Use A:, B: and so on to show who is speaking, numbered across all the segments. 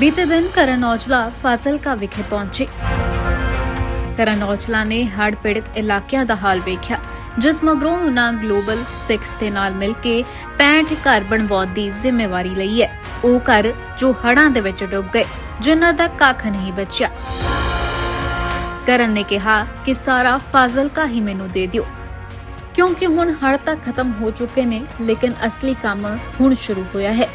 A: ਬੀਤੇ ਦਿਨ ਕਰਨ ਔਜਲਾ ਫਾਜ਼ਿਲਕਾ ਵਿਖੇ ਪਹੁੰਚੇ। ਕਰਨ ਔਜਲਾ ਨੇ ਹੜ੍ਹ ਪੀੜਤ ਇਲਾਕਿਆਂ ਦਾ ਹਾਲ ਵੇਖਿਆ, ਜਿਸ ਮਗਰੋਂ ਉਹਨਾਂ ਗਲੋਬਲ 6 ਦੇ ਨਾਲ ਮਿਲ ਕੇ 65 ਘਰ ਬਣਵਾਉਣ ਦੀ ਜ਼ਿੰਮੇਵਾਰੀ ਲਈ ਹੈ। ਉਹ ਘਰ ਜੋ ਹੜ੍ਹਾਂ ਦੇ ਵਿੱਚ ਡੁੱਬ ਗਏ, ਜਿਨ੍ਹਾਂ ਦਾ ਕੱਖ ਨਹੀਂ ਬਚਿਆ। ਕਰਨ ਨੇ ਕਿਹਾ ਕਿ ਸਾਰਾ ਫਾਜ਼ਿਲਕਾ ਹੀ ਮੈਨੂੰ ਦੇ ਦਿਓ, ਕਿਉਂਕਿ ਹੁਣ ਹੜ੍ਹ ਤਾਂ ਖਤਮ ਹੋ ਚੁੱਕੇ ਨੇ, ਲੇਕਿਨ ਅਸਲੀ ਕੰਮ ਹੁਣ ਸ਼ੁਰੂ ਹੋਇਆ ਹੈ।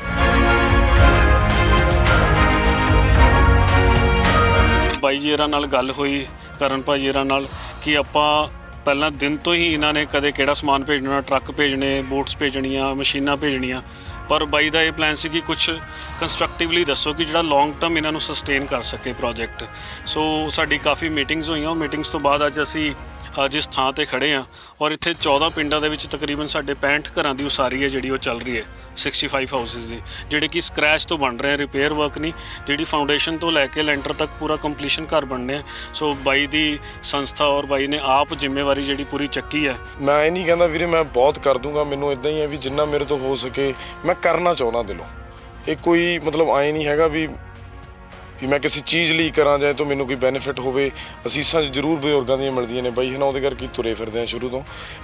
B: ਬਾਈ ਜੀ ਹੋਰਾਂ ਨਾਲ ਗੱਲ ਹੋਈ, ਕਰਨ ਭਾਜੀ ਹੋਰਾਂ ਨਾਲ ਕਿ ਆਪਾਂ ਪਹਿਲਾਂ ਦਿਨ ਤੋਂ ਹੀ ਇਹਨਾਂ ਨੇ ਕਦੇ ਕਿਹੜਾ ਸਮਾਨ ਭੇਜਣਾ, ਟਰੱਕ ਭੇਜਣੇ, ਬੋਟਸ ਭੇਜਣੀਆਂ, ਮਸ਼ੀਨਾਂ ਭੇਜਣੀਆਂ। ਪਰ ਬਾਈ ਦਾ ਇਹ ਪਲਾਨ ਸੀ ਕਿ ਕੁਝ ਕੰਸਟਰਕਟਿਵਲੀ ਦੱਸੋ ਕਿ ਜਿਹੜਾ ਲੌਂਗ ਟਰਮ ਇਹਨਾਂ ਨੂੰ ਸਸਟੇਨ ਕਰ ਸਕੇ ਪ੍ਰੋਜੈਕਟ ਸੋ ਸਾਡੀ ਕਾਫੀ ਮੀਟਿੰਗਸ ਹੋਈਆਂ, ਉਹ ਮੀਟਿੰਗਸ ਤੋਂ ਬਾਅਦ ਅੱਜ ਅਸੀਂ ਜਿਸ ਥਾਂ ਤੇ ਖੜੇ ਆ ਔਰ ਇੱਥੇ 14 ਪਿੰਡਾਂ ਦੇ ਵਿੱਚ ਤਕਰੀਬਨ ਸਾਡੇ 65 ਘਰਾਂ ਦੀ ਉਸਾਰੀ ਹੈ ਜਿਹੜੀ ਉਹ ਚੱਲ ਰਹੀ ਹੈ 65 ਹਾਊਸਸ ਦੀ, ਜਿਹੜੇ ਕਿ ਸਕ੍ਰੈਚ ਤੋਂ ਬਣ ਰਹੇ ਆ ਰਿਪੇਅਰ ਵਰਕ ਨਹੀਂ, ਜਿਹੜੀ ਫਾਊਂਡੇਸ਼ਨ ਤੋਂ ਲੈ ਕੇ ਲੈਂਟਰ ਤੱਕ ਪੂਰਾ ਕੰਪਲੀਸ਼ਨ ਘਰ ਬਣਨੇ ਆ। ਸੋ ਬਾਈ ਦੀ ਸੰਸਥਾ ਔਰ ਬਾਈ ਨੇ ਆਪ ਜ਼ਿੰਮੇਵਾਰੀ ਜਿਹੜੀ ਪੂਰੀ ਚੱਕੀ ਹੈ।
C: ਮੈਂ ਇਹ ਨਹੀਂ ਕਹਿੰਦਾ ਵੀਰੇ, ਮੈਂ ਬਹੁਤ ਕਰ ਦੂੰਗਾ, ਮੈਨੂੰ ਇਦਾਂ ਹੀ ਹੈ ਵੀ ਜਿੰਨਾ ਮੇਰੇ ਤੋਂ ਹੋ ਸਕੇ, ਮੈਂ ਕਰਨਾ ਚਾਹੁੰਦਾ ਦਿਲੋਂ। ਇਹ ਕੋਈ ਮਤਲਬ ਆਏ ਨਹੀਂ ਹੈਗਾ ਵੀ ਵੀ ਮੈਂ ਕਿਸੇ ਚੀਜ਼ ਲਈ ਕਰਾਂ ਜਾਏ ਤਾਂ ਮੈਨੂੰ ਕੋਈ ਬੈਨੀਫਿਟ ਹੋਵੇ, ਅਸੀਸਾਂ ਜ਼ਰੂਰ ਬਜ਼ੁਰਗਾਂ ਦੀਆਂ ਮਿਲਦੀਆਂ ਨੇ ਬਾਈ, ਹਨਾ ਉਹਦੇ ਕਰਕੇ ਤੁਰੇ ਫਿਰਦੇ ਆ ਸ਼ੁਰੂ ਤੋਂ।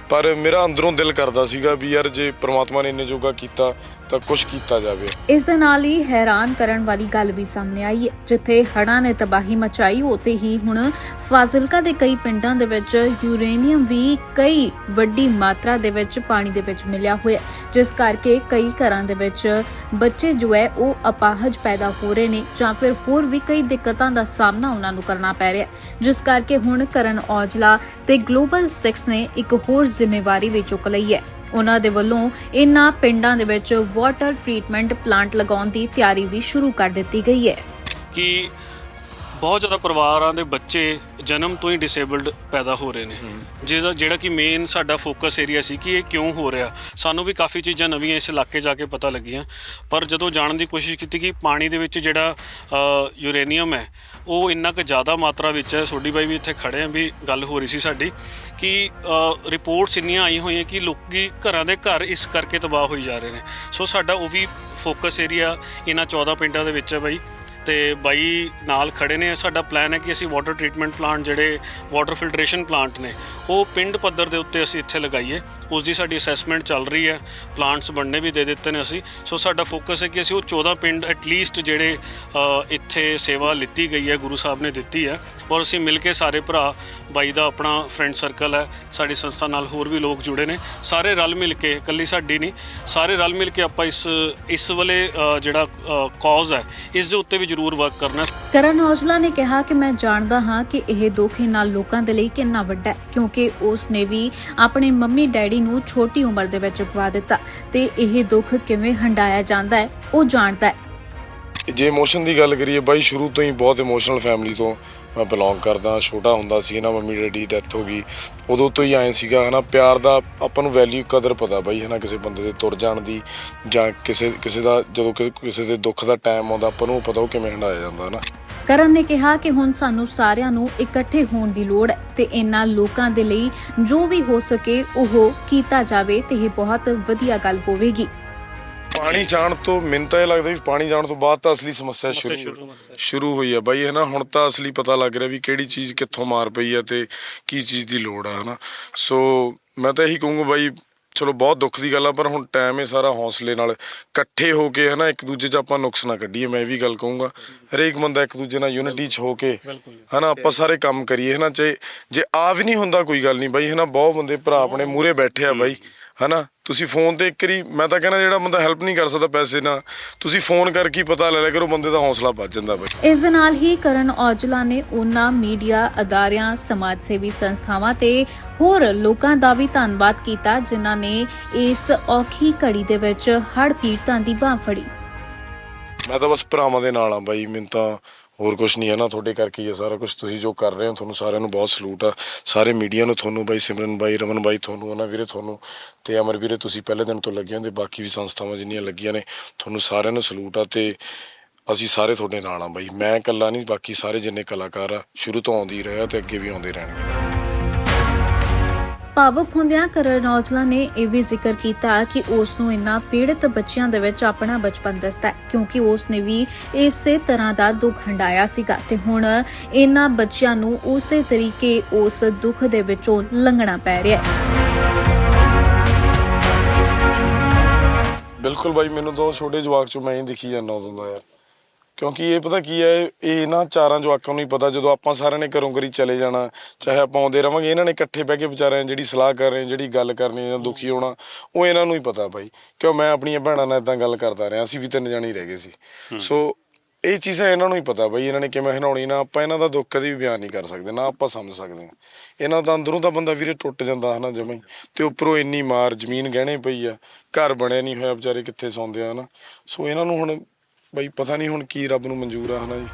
C: ਪਰ ਮੇਰਾ ਅੰਦਰੋਂ ਦਿਲ ਕਰਦਾ ਸੀਗਾ ਵੀ ਯਾਰ ਜੇ ਪ੍ਰਮਾਤਮਾ ਨੇ ਇੰਨੇ ਜੋਗਾ ਕੀਤਾ, ਤਾਂ ਕੁਝ ਕੀਤਾ ਜਾਵੇ।
A: ਇਸ ਦੇ ਨਾਲ ਹੀ ਹੈਰਾਨ ਕਰਨ ਵਾਲੀ ਗੱਲ ਵੀ ਸਾਹਮਣੇ ਆਈ ਹੈ ਜਿੱਥੇ ਹੜ੍ਹਾਂ ਨੇ ਤਬਾਹੀ ਮਚਾਈ ਉਤੇ ਹੀ ਹੁਣ ਫਾਜ਼ਿਲਕਾ ਦੇ ਕਈ ਪਿੰਡਾਂ ਦੇ ਵਿੱਚ ਯੂਰੇਨੀਅਮ ਵੀ ਕਈ ਵੱਡੀ ਮਾਤਰਾ ਦੇ ਵਿੱਚ ਪਾਣੀ ਦੇ ਵਿੱਚ ਮਿਲਿਆ ਹੋਇਆ ਜਿਸ ਕਰਕੇ ਕਈ ਘਰਾਂ ਦੇ ਵਿੱਚ ਬੱਚੇ ਜੋ ਹੈ ਉਹ ਅਪਾਹਜ ਪੈਦਾ ਹੋ ਰਹੇ ਨੇ ਜਾਂ ਫਿਰ ਹੋਰ ਵੀ ਕਈ ਦਿੱਕਤਾਂ ਦਾ ਸਾਹਮਣਾ ਉਹਨਾਂ ਨੂੰ ਕਰਨਾ ਪੈ ਰਿਹਾ ਜਿਸ ਕਰਕੇ ਹੁਣ ਕਰਨ ਔਜਲਾ ਤੇ ਗਲੋਬਲ 6 ਨੇ ਇੱਕ ਹੋਰ ਜ਼ਿੰਮੇਵਾਰੀ ਵੀ ਚੁੱਕ ਲਈ ਹੈ। ਉਹਨਾਂ ਦੇ ਵੱਲੋਂ ਇਨ੍ਹਾਂ ਪਿੰਡਾਂ ਦੇ ਵਿੱਚ ਵਾਟਰ ਟ੍ਰੀਟਮੈਂਟ ਪਲਾਂਟ ਲਗਾਉਣ ਦੀ ਤਿਆਰੀ ਵੀ ਸ਼ੁਰੂ ਕਰ ਦਿੱਤੀ ਗਈ ਹੈ।
B: ਕਿ ਬਹੁਤ ਜ਼ਿਆਦਾ ਪਰਿਵਾਰਾਂ ਦੇ ਬੱਚੇ ਜਨਮ ਤੋਂ ਹੀ ਡਿਸੇਬਲਡ ਪੈਦਾ ਹੋ ਰਹੇ ਨੇ। ਜਿਹਦਾ ਜਿਹੜਾ ਕਿ ਮੇਨ ਸਾਡਾ ਫੋਕਸ ਏਰੀਆ ਸੀ ਕਿ ਇਹ ਕਿਉਂ ਹੋ ਰਿਹਾ। ਸਾਨੂੰ ਵੀ ਕਾਫੀ ਚੀਜ਼ਾਂ ਨਵੀਆਂ ਇਸ ਇਲਾਕੇ ਜਾ ਕੇ ਪਤਾ ਲੱਗੀਆਂ। ਪਰ ਜਦੋਂ ਜਾਣਨ ਦੀ ਕੋਸ਼ਿਸ਼ ਕੀਤੀ ਕਿ ਪਾਣੀ ਦੇ ਵਿੱਚ ਜਿਹੜਾ ਯੂਰੇਨੀਅਮ ਹੈ ਉਹ ਇੰਨਾ ਕੁ ਜ਼ਿਆਦਾ ਮਾਤਰਾ ਵਿੱਚ ਹੈ ਸੋਡੀ ਬਾਈ ਵੀ ਇੱਥੇ ਖੜੇ ਆ ਵੀ ਗੱਲ ਹੋ ਰਹੀ ਸੀ ਸਾਡੀ ਕਿ ਰਿਪੋਰਟਸ ਇੰਨੀਆਂ ਆਈ ਹੋਈਆਂ ਕਿ ਲੋਕੀ ਘਰਾਂ ਦੇ ਘਰ ਇਸ ਕਰਕੇ ਤਬਾਹ ਹੋਈ ਜਾ ਰਹੇ ਨੇ। ਸੋ ਸਾਡਾ ਉਹ ਵੀ ਫੋਕਸ ਏਰੀਆ ਇਹਨਾਂ 14 ਪਿੰਡਾਂ ਦੇ ਵਿੱਚ ਹੈ ਬਾਈ। ਤੇ ਬਾਈ ਨਾਲ ਖੜੇ ਨੇ। ਸਾਡਾ ਪਲਾਨ ਹੈ ਕਿ ਅਸੀਂ ਵਾਟਰ ਟ੍ਰੀਟਮੈਂਟ ਪਲਾਂਟ ਜਿਹੜੇ ਵਾਟਰ ਫਿਲਟਰੇਸ਼ਨ ਪਲਾਂਟ ਨੇ, ਉਹ ਪਿੰਡ ਪੱਧਰ ਦੇ ਉੱਤੇ ਅਸੀਂ ਇੱਥੇ ਲਗਾਈਏ। ਉਸ ਦੀ ਸਾਡੀ ਅਸੈਸਮੈਂਟ ਚੱਲ ਰਹੀ ਹੈ। ਪਲਾਂਟਸ ਬਣਨੇ ਵੀ ਦੇ ਦਿੱਤੇ ਨੇ ਅਸੀਂ। ਸੋ ਸਾਡਾ ਫੋਕਸ ਹੈ ਕਿ ਅਸੀਂ ਉਹ 14 ਪਿੰਡ ਐਟਲੀਸਟ ਜਿਹੜੇ ਇੱਥੇ ਸੇਵਾ ਲਿੱਤੀ ਗਈ ਹੈ, ਗੁਰੂ ਸਾਹਿਬ ਨੇ ਦਿੱਤੀ ਹੈ। ਔਰ ਅਸੀਂ ਮਿਲ ਕੇ ਸਾਰੇ ਭਰਾ, ਬਾਈ ਦਾ ਆਪਣਾ ਫਰੈਂਡ ਸਰਕਲ ਹੈ। ਸਾਡੀ ਸੰਸਥਾ ਨਾਲ ਹੋਰ ਵੀ ਲੋਕ ਜੁੜੇ ਨੇ। ਸਾਰੇ ਰਲ ਮਿਲ ਕੇ, ਇਕੱਲੀ ਸਾਡੀ ਨਹੀਂ, ਸਾਰੇ ਰਲ ਮਿਲ ਕੇ ਆਪਾਂ ਇਸ ਇਸ ਵਾਲੇ ਜਿਹੜਾ ਕਾਜ਼ ਹੈ, ਇਸ ਦੇ ਉੱਤੇ ਵੀ ਜ਼ਰੂਰ ਵਰਕ ਕਰਨਾ।
A: ਕਰਨ ਔਜਲਾ ਨੇ ਕਿਹਾ ਕਿ ਮੈਂ ਜਾਣਦਾ ਹਾਂ ਕਿ ਇਹ ਦੁੱਖ ਇਹਨਾਂ ਲੋਕਾਂ ਦੇ ਲਈ ਕਿੰਨਾ ਵੱਡਾ ਹੈ, ਕਿਉਂਕਿ ਉਸ ਨੇ ਵੀ ਆਪਣੇ ਮੰਮੀ ਡੈਡੀ ਨੂੰ ਛੋਟੀ ਉਮਰ ਦੇ ਵਿੱਚ ਗਵਾ ਦਿੱਤਾ ਤੇ ਇਹ ਦੁੱਖ ਕਿਵੇਂ ਹੰਡਾਇਆ ਜਾਂਦਾ ਹੈ, ਉਹ ਜਾਣਦਾ ਹੈ।
C: ਜੇ ਇਮੋਸ਼ਨ ਦੀ ਗੱਲ ਕਰੀਏ, ਬਾਈ ਸ਼ੁਰੂ ਤੋਂ ਹੀ ਬਹੁਤ ਇਮੋਸ਼ਨਲ ਫੈਮਿਲੀ ਤੋਂ ਮੈਂ ਬਿਲੋਂਗ ਕਰਦਾ, ਛੋਟਾ ਹੁੰਦਾ ਸੀ ਨਾ, ਮੰਮੀ ਡੈਡੀ ਡੈਥ ਹੋ ਗਈ। ਉਦੋਂ ਤੋਂ ਹੀ ਆਏ ਸੀਗਾ, ਹਨਾ, ਪਿਆਰ ਦਾ ਆਪਾਂ ਨੂੰ ਵੈਲਿਊ ਕਦਰ ਪਤਾ ਬਾਈ, ਹਨਾ, ਕਿਸੇ ਬੰਦੇ ਦੇ ਤੁਰ ਜਾਣ ਦੀ ਜਾਂ ਕਿਸੇ ਕਿਸੇ ਦਾ ਜਦੋਂ ਕਿਸੇ ਦੇ ਦੁੱਖ ਦਾ ਟਾਈਮ ਆਉਂਦਾ, ਆਪਾਂ ਨੂੰ ਪਤਾ ਉਹ ਕਿਵੇਂ ਹੰਡਾਇਆ ਜਾਂਦਾ, ਹਨਾ।
A: ਕਰਨ ਨੇ ਕਿਹਾ ਕਿ ਹੁਣ ਸਾਨੂੰ ਸਾਰਿਆਂ ਨੂੰ ਇਕੱਠੇ ਹੋਣ ਦੀ ਲੋੜ ਹੈ ਤੇ ਇਹਨਾਂ ਲੋਕਾਂ ਦੇ ਲਈ ਜੋ ਵੀ ਹੋ ਸਕੇ ਉਹ ਕੀਤਾ ਜਾਵੇ ਤੇ ਇਹ ਬਹੁਤ ਵਧੀਆ ਗੱਲ ਹੋਵੇਗੀ।
C: ਪਾਣੀ ਜਾਣ ਤੋਂ ਮੈਨੂੰ ਤਾਂ ਇਹ ਲੱਗਦਾ ਵੀ ਪਾਣੀ ਜਾਣ ਤੋਂ ਬਾਅਦ ਤਾਂ ਅਸਲੀ ਸਮੱਸਿਆ ਸ਼ੁਰੂ ਹੋਈ। ਹੈ। ਬਾਈ ਹਨਾ? ਹੁਣ ਤਾਂ ਅਸਲੀ ਪਤਾ ਲੱਗ ਰਿਹਾ ਵੀ ਕਿਹੜੀ ਚੀਜ਼ ਕਿੱਥੋਂ ਮਾਰ ਪਈ ਹੈ ਤੇ ਕੀ ਚੀਜ਼ ਦੀ ਲੋੜ ਆ ਹਨਾ? ਸੋ ਮੈਂ ਤਾਂ ਇਹੀ ਕਹੂੰਗਾ ਬਾਈ ਚਲੋ ਬਹੁਤ ਦੁੱਖ ਦੀ ਗੱਲ ਆ ਪਰ ਹੁਣ ਟਾਈਮ ਹੈ ਸਾਰਾ ਹੌਸਲੇ ਨਾਲ ਇਕੱਠੇ ਹੋ ਕੇ ਹਨਾ ਇੱਕ ਦੂਜੇ 'ਚ ਆਪਾਂ ਨੁਕਸ ਨਾ ਕੱਢੀਏ ਮੈਂ ਇਹ ਵੀ ਗੱਲ ਕਹੂੰਗਾ। ਹਰੇਕ ਬੰਦਾ ਇੱਕ ਦੂਜੇ ਨਾਲ ਯੂਨਿਟੀ 'ਚ ਹੋ ਕੇ ਹਨਾ ਆਪਾਂ ਸਾਰੇ ਕੰਮ ਕਰੀਏ ਹਨਾ? ਜੇ ਜੇ ਆ ਵੀ ਨਹੀਂ ਹੁੰਦਾ ਕੋਈ ਗੱਲ ਨਹੀਂ ਬਾਈ ਹਨਾ? ਬਹੁਤ ਬੰਦੇ ਭਰਾ ਆਪਣੇ ਮੂਹਰੇ ਬੈਠੇ ਆ ਬਾਈ। ਹਨਾ? ਤੁਸੀਂ ਫੋਨ ਤੇ ਇੱਕ ਵਾਰੀ ਮੈਂ ਤਾਂ ਕਹਿੰਦਾ ਜਿਹੜਾ ਬੰਦਾ ਹੈਲਪ ਨਹੀਂ ਕਰ ਸਕਦਾ ਪੈਸੇ ਨਾਲ ਤੁਸੀਂ ਫੋਨ ਕਰਕੇ ਹੀ ਪਤਾ ਲੈ ਲਿਆ ਕਰੋ ਬੰਦੇ ਦਾ ਹੌਸਲਾ ਵੱਧ ਜਾਂਦਾ ਬਾਈ।
A: ਇਸ ਦੇ ਨਾਲ ਹੀ ਕਰਨ ਔਜਲਾ ਨੇ ਉਹਨਾਂ ਮੀਡੀਆ ਅਦਾਰਿਆਂ ਸਮਾਜ ਸੇਵੀ ਸੰਸਥਾਵਾਂ ਤੇ ਹੋਰ ਲੋਕਾਂ ਦਾ ਵੀ ਧੰਨਵਾਦ ਕੀਤਾ ਜਿਨ੍ਹਾਂ ਨੇ ਇਸ ਔਖੀ ਘੜੀ ਦੇ ਵਿੱਚ ਹੜ੍ਹ ਪੀੜਤਾਂ ਦੀ ਬਾਹ ਫੜੀ।
C: ਮੈਂ ਤਾਂ ਬਸ ਭਰਾਵਾਂ ਦੇ ਨਾਲ ਆ ਬਾਈ ਮੈਨੂੰ ਤਾਂ ਹੋਰ ਕੁਝ ਨਹੀਂ ਹੈ ਨਾ, ਤੁਹਾਡੇ ਕਰਕੇ ਹੀ ਹੈ ਸਾਰਾ ਕੁਝ ਤੁਸੀਂ ਜੋ ਕਰ ਰਹੇ ਹੋ, ਤੁਹਾਨੂੰ ਸਾਰਿਆਂ ਨੂੰ ਬਹੁਤ ਸਲੂਟ ਆ। ਸਾਰੇ ਮੀਡੀਆ ਨੂੰ ਤੁਹਾਨੂੰ ਬਾਈ ਸਿਮਰਨ ਬਾਈ, ਰਮਨ ਬਾਈ, ਤੁਹਾਨੂੰ ਉਹਨਾਂ ਵੀਰੇ, ਤੁਹਾਨੂੰ ਤੇ ਅਮਰ ਵੀਰੇ, ਤੁਸੀਂ ਪਹਿਲੇ ਦਿਨ ਤੋਂ ਲੱਗੇ ਹੋ ਤੇ ਬਾਕੀ ਵੀ ਸੰਸਥਾਵਾਂ ਜਿੰਨੀਆਂ ਲੱਗੀਆਂ ਨੇ, ਤੁਹਾਨੂੰ ਸਾਰਿਆਂ ਨੂੰ ਸਲੂਟ ਆ ਤੇ ਅਸੀਂ ਸਾਰੇ ਤੁਹਾਡੇ ਨਾਲ ਆ ਬਾਈ। ਮੈਂ ਇਕੱਲਾ ਨਹੀਂ, ਬਾਕੀ ਸਾਰੇ ਜਿੰਨੇ ਕਲਾਕਾਰ ਆ, ਸ਼ੁਰੂ ਤੋਂ ਆਉਂਦੀ ਰਹੇ ਆ ਤੇ ਅੱਗੇ ਵੀ ਆਉਂਦੇ ਰਹਿਣਗੇ।
A: ਭਾਵੁਕ ਹੁੰਦਿਆਂ ਕਰਨ ਔਜਲਾ ਨੇ ਇਹ ਵੀ ਜ਼ਿਕਰ ਕੀਤਾ ਕਿ ਉਸ ਨੂੰ ਇਨ੍ਹਾਂ ਪੀੜਤ ਬੱਚਿਆਂ ਦੇ ਵਿੱਚ ਆਪਣਾ ਬਚਪਨ ਦਿਸਦਾ ਹੈ, ਕਿਉਂਕਿ ਉਸ ਨੇ ਵੀ ਇਸੇ ਤਰ੍ਹਾਂ ਦਾ ਦੁੱਖ ਹੰਡਾਇਆ ਸੀਗਾ ਤੇ ਹੁਣ ਇਨ੍ਹਾਂ ਬੱਚਿਆਂ ਨੂੰ ਉਸੇ ਤਰੀਕੇ ਉਸ ਦੁੱਖ ਦੇ ਵਿੱਚੋਂ ਲੰਘਣਾ ਪੈ ਰਿਹਾ ਹੈ।
C: ਬਿਲਕੁਲ ਬਾਈ, ਮੈਨੂੰ ਤਾਂ ਉਹ ਛੋਟੇ ਜਵਾਕ ਚੋਂ ਮੈਂ ਹੀ ਦਿਖੀ ਜਾਂਦਾ ਉਦੋਂ ਦਾ ਯਾਰ। ਕਿਉਂਕਿ ਇਹ ਪਤਾ ਕੀ ਹੈ ਇਹ ਨਾ ਚਾਰਾਂ ਜਵਾਕਾਂ ਨੂੰ ਹੀ ਪਤਾ ਜਦੋਂ ਆਪਾਂ ਸਾਰਿਆਂ ਨੇ ਘਰੋਂ ਘਰੀ ਚਲੇ ਜਾਣਾ ਚਾਹੇ ਆਪਾਂ ਆਉਂਦੇ ਰਵਾਂਗੇ ਇਹਨਾਂ ਨੇ ਇਕੱਠੇ ਬਹਿ ਕੇ ਵਿਚਾਰਿਆਂ ਜਿਹੜੀ ਸਲਾਹ ਕਰ ਰਹੇ ਜਿਹੜੀ ਗੱਲ ਕਰਨੀ ਜਾਂ ਦੁਖੀ ਹੋਣਾ ਉਹ ਇਹਨਾਂ ਨੂੰ ਹੀ ਪਤਾ ਬਾਈ। ਕਿਉਂ ਮੈਂ ਆਪਣੀਆਂ ਭੈਣਾਂ ਨਾਲ ਇਦਾਂ ਗੱਲ ਕਰਦਾ ਰਿਹਾ ਅਸੀਂ ਵੀ ਤਿੰਨ ਜਾਣੇ ਹੀ ਰਹਿ ਗਏ ਸੀ। ਸੋ ਇਹ ਚੀਜ਼ਾਂ ਇਹਨਾਂ ਨੂੰ ਹੀ ਪਤਾ ਬਈ ਇਹਨਾਂ ਨੇ ਕਿਵੇਂ ਹਨਾਉਣੀ ਨਾ ਆਪਾਂ ਇਹਨਾਂ ਦਾ ਦੁੱਖ ਕਦੀ ਵੀ ਬਿਆਨ ਨਹੀਂ ਕਰ ਸਕਦੇ ਨਾ ਆਪਾਂ ਸਮਝ ਸਕਦੇ ਹਾਂ। ਇਹਨਾਂ ਦਾ ਅੰਦਰੋਂ ਤਾਂ ਬੰਦਾ ਵੀਰੇ ਟੁੱਟ ਜਾਂਦਾ ਹਨਾ ਜਮੇ ਤੇ ਉੱਪਰੋਂ ਇੰਨੀ ਮਾਰ ਜ਼ਮੀਨ ਗਹਿਣੇ ਪਈ ਆ ਘਰ ਬਣਿਆ ਨਹੀਂ ਹੋਇਆ ਵਿਚਾਰੇ ਕਿੱਥੇ ਸੌਂਦੇ ਆ ਹਨਾ। ਸੋ ਇਹਨਾਂ ਨੂੰ ਹੁਣ ਬਈ ਪਤਾ ਨਹੀਂ ਹੁਣ ਕੀ ਰੱਬ ਨੂੰ ਮਨਜ਼ੂਰ ਆ ਹਨਾ ਜੀ।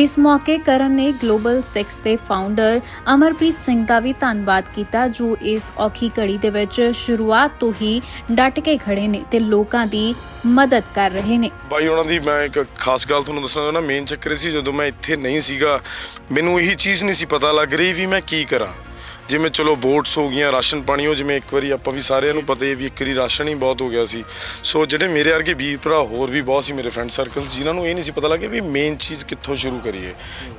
A: ਇਸ ਮੌਕੇ ਕਰਨ ਨੇ ਗਲੋਬਲ 6 ਦੇ ਫਾਊਂਡਰ ਅਮਰਪ੍ਰੀਤ ਸਿੰਘ ਦਾ ਵੀ ਧੰਨਵਾਦ ਕੀਤਾ ਜੋ ਇਸ ਔਖੀ ਘੜੀ ਦੇ ਵਿੱਚ ਸ਼ੁਰੂਆਤ ਤੋਂ ਹੀ ਡਟ ਕੇ ਖੜੇ ਨੇ ਤੇ ਲੋਕਾਂ ਦੀ ਮਦਦ ਕਰ ਰਹੇ ਨੇ।
C: ਬਾਈ ਉਹਨਾਂ ਦੀ ਮੈਂ ਇੱਕ ਖਾਸ ਗੱਲ ਤੁਹਾਨੂੰ ਦੱਸਣਾ ਚਾਹੁੰਦਾ ਮੇਨ ਚੱਕਰ ਸੀ ਜਦੋਂ ਮੈਂ ਇੱਥੇ ਨਹੀਂ ਸੀਗਾ ਮੈਨੂੰ ਇਹੀ ਚੀਜ਼ ਨਹੀਂ ਸੀ ਪਤਾ ਲੱਗ ਰਹੀ ਵੀ ਮੈਂ ਕੀ ਕਰਾਂ। ਜਿਵੇਂ ਚਲੋ ਬੋਟਸ ਹੋ ਗਈਆਂ, ਰਾਸ਼ਨ ਪਾਣੀ ਹੋ, ਜਿਵੇਂ ਇੱਕ ਵਾਰੀ ਆਪਾਂ ਵੀ ਸਾਰਿਆਂ ਨੂੰ ਪਤਾ ਹੀ ਹੈ ਵੀ ਇੱਕ ਵਾਰੀ ਰਾਸ਼ਨ ਹੀ ਬਹੁਤ ਹੋ ਗਿਆ ਸੀ। ਸੋ ਜਿਹੜੇ ਮੇਰੇ ਵਰਗੇ ਵੀਰ ਭਰਾ ਹੋਰ ਵੀ ਬਹੁਤ ਸੀ ਮੇਰੇ ਫਰੈਂਡ ਸਰਕਲ ਜਿਨ੍ਹਾਂ ਨੂੰ ਇਹ ਨਹੀਂ ਸੀ ਪਤਾ ਲੱਗਿਆ ਵੀ ਮੇਨ ਚੀਜ਼ ਕਿੱਥੋਂ ਸ਼ੁਰੂ ਕਰੀਏ।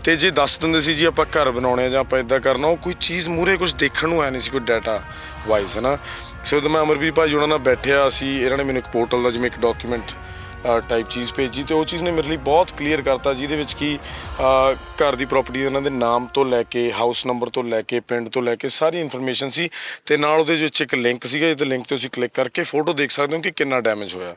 C: ਤੇ ਜੇ ਦੱਸ ਦਿੰਦੇ ਸੀ ਜੀ ਆਪਾਂ ਘਰ ਬਣਾਉਣੇ ਆ ਜਾਂ ਆਪਾਂ ਇਦਾਂ ਕਰਨਾ, ਉਹ ਕੋਈ ਚੀਜ਼ ਮੂਰੇ ਕੁਝ ਦੇਖਣ ਨੂੰ ਹੈ ਨਹੀਂ ਸੀ ਕੋਈ ਡਾਟਾ ਵਾਈਜ਼ ਹੈ ਨਾ ਸੋ ਜਦੋਂ ਮੈਂ ਅਮਰਵੀਰ ਭਾਜੀ ਉਹਨਾਂ ਨਾਲ ਬੈਠਿਆ ਸੀ, ਇਹਨਾਂ ਨੇ ਮੈਨੂੰ ਇੱਕ ਪੋਰਟਲ ਦਾ ਜਿਵੇਂ ਇੱਕ ਡਾਕੂਮੈਂਟ ਟਾਈਪ ਚੀਜ਼ ਭੇਜੀ ਤੇ ਉਹ ਚੀਜ਼ ਨੇ ਮੇਰੇ ਲਈ ਬਹੁਤ ਕਲੀਅਰ ਕਰਤਾ ਜਿਹਦੇ ਵਿੱਚ ਕੀ ਘਰ ਦੀ ਪ੍ਰਾਪਰਟੀ ਇਹਨਾਂ ਦੇ ਨਾਮ ਤੋਂ ਲੈ ਕੇ ਹਾਊਸ ਨੰਬਰ ਤੋਂ ਲੈ ਕੇ, ਪਿੰਡ ਤੋਂ ਲੈ ਕੇ ਸਾਰੀ ਇਨਫੋਰਮੇਸ਼ਨ ਸੀ ਤੇ ਨਾਲ ਉਹਦੇ ਵਿੱਚ ਇੱਕ ਲਿੰਕ ਸੀਗਾ, ਜਿਹਦੇ ਲਿੰਕ ਤੇ ਤੁਸੀਂ ਕਲਿੱਕ ਕਰਕੇ ਫੋਟੋ ਦੇਖ ਸਕਦੇ ਹੋ ਕਿ ਕਿੰਨਾ ਡੈਮੇਜ ਹੋਇਆ।